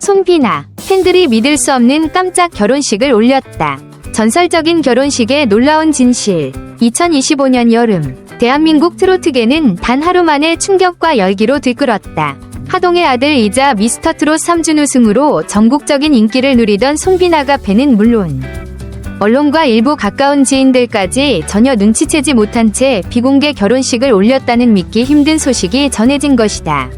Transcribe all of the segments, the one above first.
손비나 팬들이 믿을 수 없는 깜짝 결혼식을 올렸다. 전설적인 결혼식의 놀라운 진실. 2025년 여름 대한민국 트로트계는 단 하루 만에 충격과 열기로 들끓었다. 하동의 아들이자 미스터 트롯 3준 우승으로 전국적인 인기를 누리던 손비나가 배는 물론 언론과 일부 가까운 지인들까지 전혀 눈치채지 못한 채 비공개 결혼식을 올렸다는 믿기 힘든 소식이 전해진 것이다.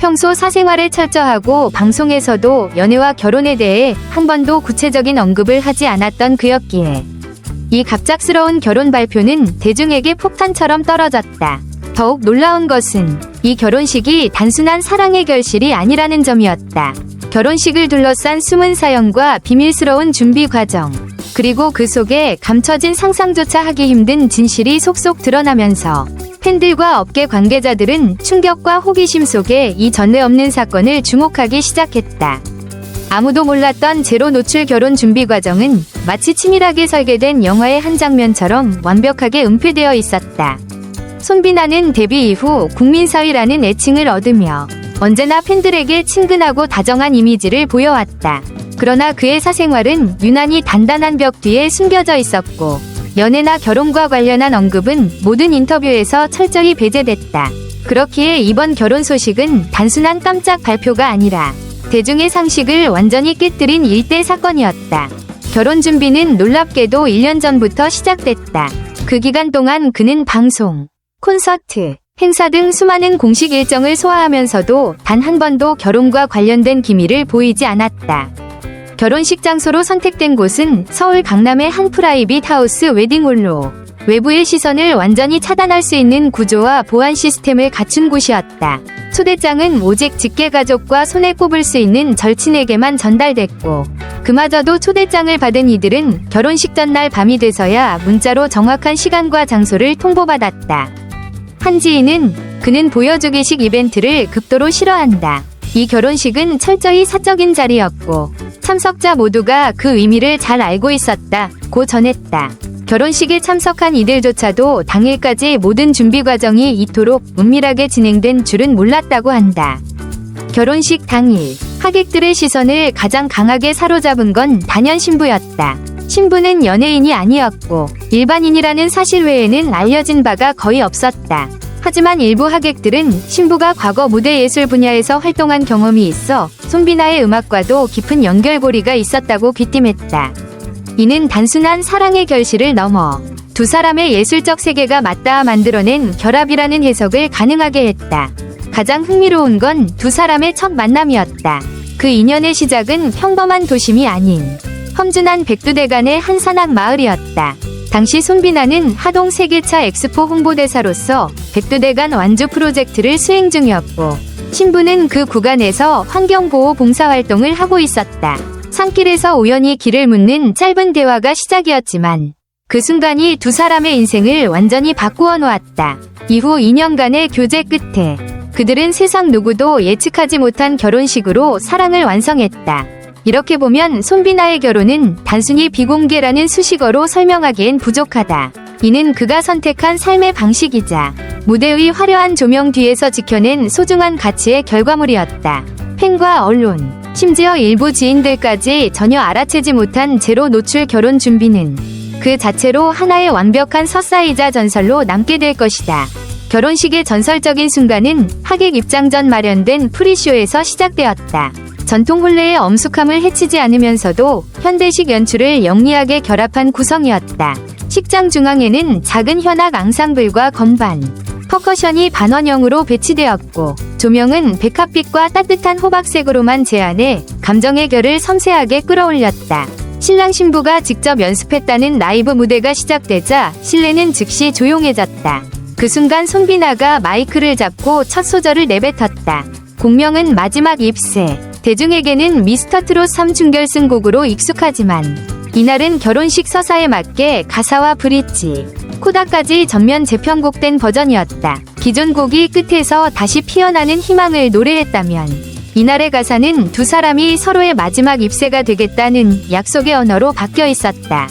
평소 사생활에 철저하고 방송에서도 연애와 결혼에 대해 한 번도 구체적인 언급을 하지 않았던 그였기에 이 갑작스러운 결혼 발표는 대중에게 폭탄처럼 떨어졌다. 더욱 놀라운 것은 이 결혼식이 단순한 사랑의 결실이 아니라는 점이었다. 결혼식을 둘러싼 숨은 사연과 비밀스러운 준비 과정, 그리고 그 속에 감춰진 상상조차 하기 힘든 진실이 속속 드러나면서 팬들과 업계 관계자들은 충격과 호기심 속에 이 전례 없는 사건을 주목하기 시작했다. 아무도 몰랐던 제로 노출 결혼 준비 과정은 마치 치밀하게 설계된 영화의 한 장면처럼 완벽하게 은폐되어 있었다. 손비나는 데뷔 이후 국민사위라는 애칭을 얻으며 언제나 팬들에게 친근하고 다정한 이미지를 보여왔다. 그러나 그의 사생활은 유난히 단단한 벽 뒤에 숨겨져 있었고 연애나 결혼과 관련한 언급은 모든 인터뷰에서 철저히 배제됐다. 그렇기에 이번 결혼 소식은 단순한 깜짝 발표가 아니라 대중의 상식을 완전히 깨뜨린 일대 사건이었다. 결혼 준비는 놀랍게도 1년 전부터 시작됐다. 그 기간 동안 그는 방송, 콘서트, 행사 등 수많은 공식 일정을 소화하면서도 단 한 번도 결혼과 관련된 기미를 보이지 않았다. 결혼식 장소로 선택된 곳은 서울 강남의 한 프라이빗 하우스 웨딩홀로 외부의 시선을 완전히 차단할 수 있는 구조와 보안 시스템을 갖춘 곳이었다. 초대장은 오직 직계가족과 손에 꼽을 수 있는 절친에게만 전달됐고 그마저도 초대장을 받은 이들은 결혼식 전날 밤이 돼서야 문자로 정확한 시간과 장소를 통보받았다. 한 지인은 그는 보여주기식 이벤트를 극도로 싫어한다. 이 결혼식은 철저히 사적인 자리였고 참석자 모두가 그 의미를 잘 알고 있었다. 고 전했다. 결혼식에 참석한 이들조차도 당일까지 모든 준비 과정이 이토록 은밀하게 진행된 줄은 몰랐다고 한다. 결혼식 당일 하객들의 시선을 가장 강하게 사로잡은 건 단연 신부였다. 신부는 연예인이 아니었고 일반인이라는 사실 외에는 알려진 바가 거의 없었다. 하지만 일부 하객들은 신부가 과거 무대 예술 분야에서 활동한 경험이 있어 손비나의 음악과도 깊은 연결고리가 있었다고 귀띔했다. 이는 단순한 사랑의 결실을 넘어 두 사람의 예술적 세계가 맞닿아 만들어낸 결합이라는 해석을 가능하게 했다. 가장 흥미로운 건 두 사람의 첫 만남이었다. 그 인연의 시작은 평범한 도심이 아닌 험준한 백두대간의 한 산악 마을이었다. 당시 손비나는 하동 세계차 엑스포 홍보대사로서 백두대간 완주 프로젝트를 수행 중이었고 신부는 그 구간에서 환경보호 봉사활동을 하고 있었다. 산길에서 우연히 길을 묻는 짧은 대화가 시작이었지만 그 순간이 두 사람의 인생을 완전히 바꾸어 놓았다. 이후 2년간의 교제 끝에 그들은 세상 누구도 예측하지 못한 결혼식으로 사랑을 완성했다. 이렇게 보면 손비나의 결혼은 단순히 비공개라는 수식어로 설명하기엔 부족하다. 이는 그가 선택한 삶의 방식이자 무대의 화려한 조명 뒤에서 지켜낸 소중한 가치의 결과물이었다. 팬과 언론, 심지어 일부 지인들까지 전혀 알아채지 못한 제로 노출 결혼 준비는 그 자체로 하나의 완벽한 서사이자 전설로 남게 될 것이다. 결혼식의 전설적인 순간은 하객 입장 전 마련된 프리쇼에서 시작되었다. 전통 혼례의 엄숙함을 해치지 않으면서도 현대식 연출을 영리하게 결합한 구성이었다. 식장 중앙에는 작은 현악 앙상블과 건반, 퍼커션이 반원형으로 배치되었고 조명은 백합빛과 따뜻한 호박색으로만 제안해 감정의 결을 섬세하게 끌어올렸다. 신랑 신부가 직접 연습했다는 라이브 무대가 시작되자 실내는 즉시 조용해졌다. 그 순간 손비나가 마이크를 잡고 첫 소절을 내뱉었다. 공명은 마지막 입새. 대중에게는 미스터 트롯 3준결승 곡으로 익숙하지만 이날은 결혼식 서사에 맞게 가사와 브릿지, 코다까지 전면 재편곡된 버전이었다. 기존 곡이 끝에서 다시 피어나는 희망을 노래했다면 이날의 가사는 두 사람이 서로의 마지막 입새가 되겠다는 약속의 언어로 바뀌어 있었다.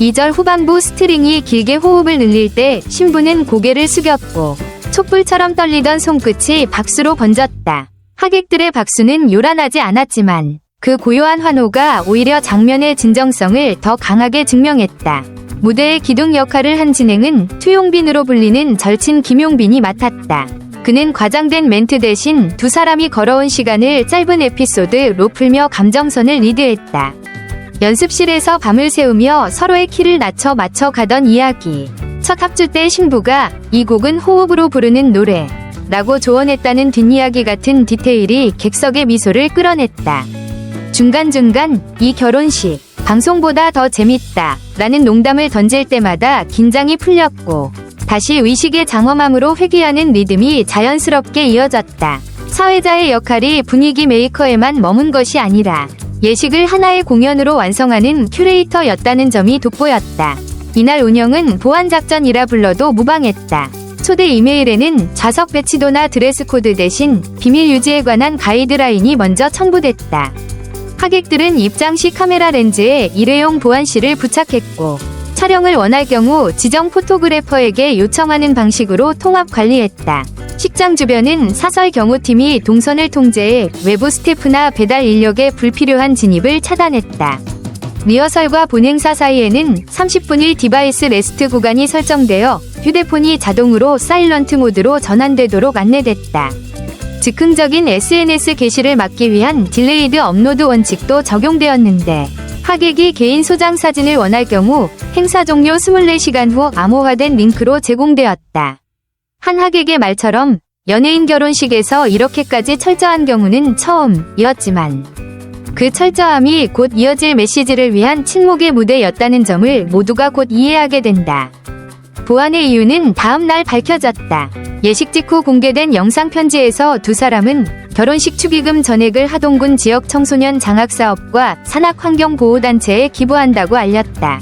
2절 후반부 스트링이 길게 호흡을 늘릴 때 신부는 고개를 숙였고 촛불처럼 떨리던 손끝이 박수로 번졌다. 하객들의 박수는 요란하지 않았지만 그 고요한 환호가 오히려 장면의 진정성을 더 강하게 증명했다. 무대의 기둥 역할을 한 진행은 투용빈으로 불리는 절친 김용빈이 맡았다. 그는 과장된 멘트 대신 두 사람이 걸어온 시간을 짧은 에피소드로 풀며 감정선을 리드했다. 연습실에서 밤을 새우며 서로의 키를 낮춰 맞춰 가던 이야기. 첫 합주 때 신부가 이 곡은 호흡으로 부르는 노래. 라고 조언했다는 뒷이야기 같은 디테일이 객석의 미소를 끌어냈다. 중간중간 이 결혼식 방송보다 더 재밌다 라는 농담을 던질 때마다 긴장이 풀렸고 다시 의식의 장엄함으로 회귀하는 리듬이 자연스럽게 이어졌다. 사회자의 역할이 분위기 메이커에만 머문 것이 아니라 예식을 하나의 공연으로 완성하는 큐레이터였다는 점이 돋보였다. 이날 운영은 보안작전이라 불러도 무방했다. 초대 이메일에는 좌석 배치도나 드레스 코드 대신 비밀 유지에 관한 가이드라인이 먼저 첨부됐다. 하객들은 입장 시 카메라 렌즈에 일회용 보안실을 부착했고 촬영을 원할 경우 지정 포토그래퍼에게 요청하는 방식으로 통합 관리했다. 식장 주변은 사설 경호팀이 동선을 통제해 외부 스태프나 배달 인력의 불필요한 진입을 차단했다. 리허설과 본행사 사이에는 30분일 디바이스 레스트 구간이 설정되어 휴대폰이 자동으로 사일런트 모드로 전환되도록 안내됐다. 즉흥적인 SNS 게시를 막기 위한 딜레이드 업로드 원칙도 적용되었는데 하객이 개인 소장 사진을 원할 경우 행사 종료 24시간 후 암호화된 링크로 제공되었다. 한 하객의 말처럼 연예인 결혼식에서 이렇게까지 철저한 경우는 처음이었지만 그 철저함이 곧 이어질 메시지를 위한 침묵의 무대였다는 점을 모두가 곧 이해하게 된다. 보안의 이유는 다음 날 밝혀졌다. 예식 직후 공개된 영상 편지에서 두 사람은 결혼식 축의금 전액을 하동군 지역 청소년 장학사업과 산악환경보호단체에 기부한다고 알렸다.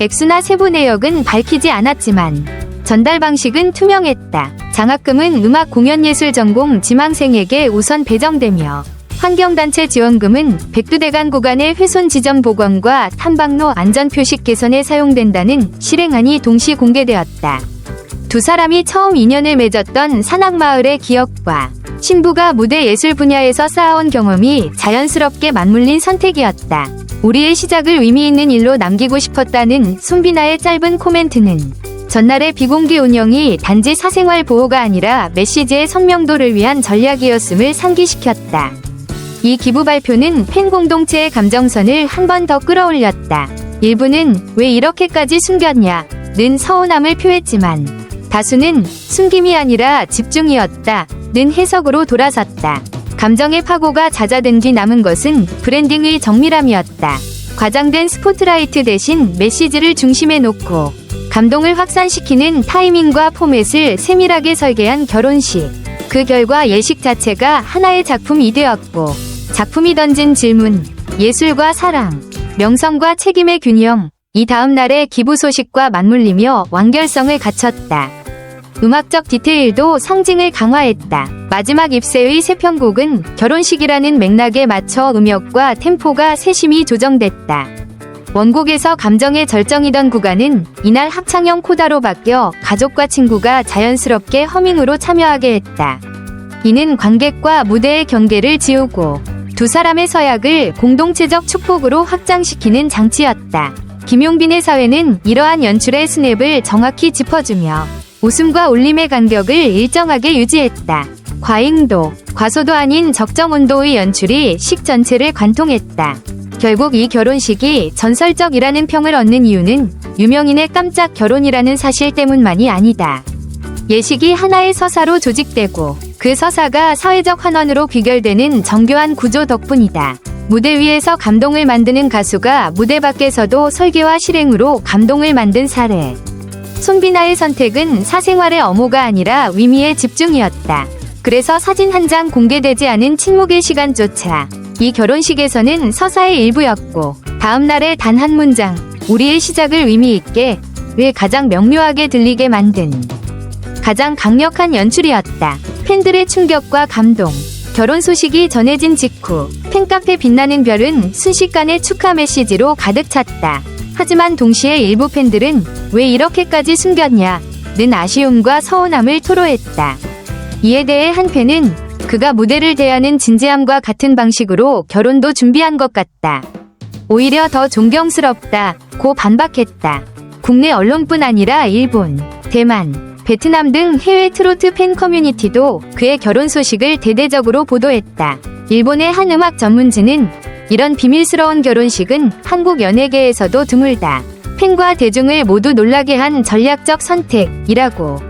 액수나 세부 내역은 밝히지 않았지만 전달 방식은 투명했다. 장학금은 음악 공연예술 전공 지망생에게 우선 배정되며 환경단체 지원금은 백두대간 구간의 훼손 지점 복원과 탐방로 안전 표식 개선에 사용된다는 실행안이 동시 공개되었다. 두 사람이 처음 인연을 맺었던 산악마을의 기억과 신부가 무대 예술 분야에서 쌓아온 경험이 자연스럽게 맞물린 선택이었다. 우리의 시작을 의미 있는 일로 남기고 싶었다는 손비나의 짧은 코멘트는 전날의 비공개 운영이 단지 사생활 보호가 아니라 메시지의 선명도를 위한 전략이었음을 상기시켰다. 이 기부 발표는 팬 공동체의 감정선을 한 번 더 끌어올렸다. 일부는 왜 이렇게까지 숨겼냐, 는 서운함을 표했지만, 다수는 숨김이 아니라 집중이었다, 는 해석으로 돌아섰다. 감정의 파고가 잦아든 뒤 남은 것은 브랜딩의 정밀함이었다. 과장된 스포트라이트 대신 메시지를 중심에 놓고, 감동을 확산시키는 타이밍과 포맷을 세밀하게 설계한 결혼식. 그 결과 예식 자체가 하나의 작품이 되었고, 작품이 던진 질문, 예술과 사랑, 명성과 책임의 균형, 이 다음 날의 기부 소식과 맞물리며 완결성을 갖췄다. 음악적 디테일도 상징을 강화했다. 마지막 입세의 세 편곡은 결혼식이라는 맥락에 맞춰 음역과 템포가 세심히 조정됐다. 원곡에서 감정의 절정이던 구간은 이날 합창형 코다로 바뀌어 가족과 친구가 자연스럽게 허밍으로 참여하게 했다. 이는 관객과 무대의 경계를 지우고 두 사람의 서약을 공동체적 축복으로 확장시키는 장치였다. 김용빈의 사회는 이러한 연출의 스냅을 정확히 짚어주며 웃음과 울림의 간격을 일정하게 유지했다. 과잉도, 과소도 아닌 적정 온도의 연출이 식 전체를 관통했다. 결국 이 결혼식이 전설적이라는 평을 얻는 이유는 유명인의 깜짝 결혼이라는 사실 때문만이 아니다. 예식이 하나의 서사로 조직되고 그 서사가 사회적 환원으로 귀결되는 정교한 구조 덕분이다. 무대 위에서 감동을 만드는 가수가 무대 밖에서도 설계와 실행으로 감동을 만든 사례. 손비나의 선택은 사생활의 엄호가 아니라 위미의 집중이었다. 그래서 사진 한 장 공개되지 않은 침묵의 시간조차 이 결혼식에서는 서사의 일부였고 다음 날의 단 한 문장 우리의 시작을 의미 있게 왜 가장 명료하게 들리게 만든 가장 강력한 연출이었다. 팬들의 충격과 감동. 결혼 소식이 전해진 직후 팬카페 빛나는 별은 순식간에 축하 메시지로 가득 찼다. 하지만 동시에 일부 팬들은 왜 이렇게까지 숨겼냐? 는 아쉬움과 서운함을 토로했다. 이에 대해 한 팬은 그가 무대를 대하는 진지함과 같은 방식으로 결혼도 준비한 것 같다. 오히려 더 존경스럽다. 고 반박했다. 국내 언론뿐 아니라 일본, 대만, 베트남 등 해외 트로트 팬 커뮤니티도 그의 결혼 소식을 대대적으로 보도했다. 일본의 한 음악 전문지는 이런 비밀스러운 결혼식은 한국 연예계에서도 드물다. 팬과 대중을 모두 놀라게 한 전략적 선택이라고